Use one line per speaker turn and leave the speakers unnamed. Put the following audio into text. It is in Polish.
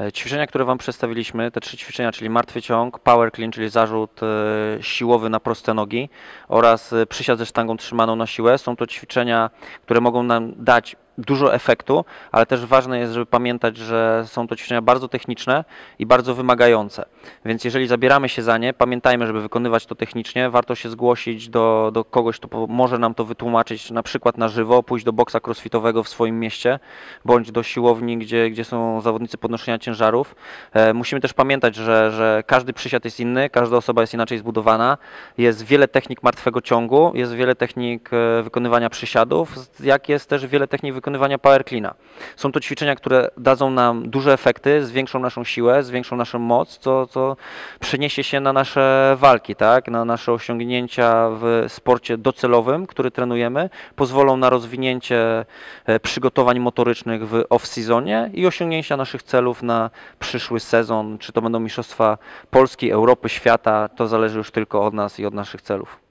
E, Ćwiczenia, które Wam przedstawiliśmy, te trzy ćwiczenia, czyli martwy ciąg, power clean, czyli zarzut e, siłowy na proste nogi oraz e, przysiad ze sztangą trzymaną na siłę, są to ćwiczenia, które mogą nam dać dużo efektu, ale też ważne jest, żeby pamiętać, że są to ćwiczenia bardzo techniczne i bardzo wymagające. Więc jeżeli zabieramy się za nie, pamiętajmy, żeby wykonywać to technicznie, warto się zgłosić do, do kogoś, kto może nam to wytłumaczyć na przykład na żywo, pójść do boksa crossfitowego w swoim mieście, bądź do siłowni, gdzie, gdzie są zawodnicy podnoszenia ciężarów. E, musimy też pamiętać, że, że każdy przysiad jest inny, każda osoba jest inaczej zbudowana. Jest wiele technik martwego ciągu, jest wiele technik e, wykonywania przysiadów, jak jest też wiele technik wykonywania power cleana. Są to ćwiczenia, które dadzą nam duże efekty, zwiększą naszą siłę, zwiększą naszą moc, co, co przeniesie się na nasze walki, tak? na nasze osiągnięcia w sporcie docelowym, który trenujemy, pozwolą na rozwinięcie e, przygotowań motorycznych w off-seasonie i osiągnięcia naszych celów na przyszły sezon, czy to będą mistrzostwa Polski, Europy, świata, to zależy już tylko od nas i od naszych celów.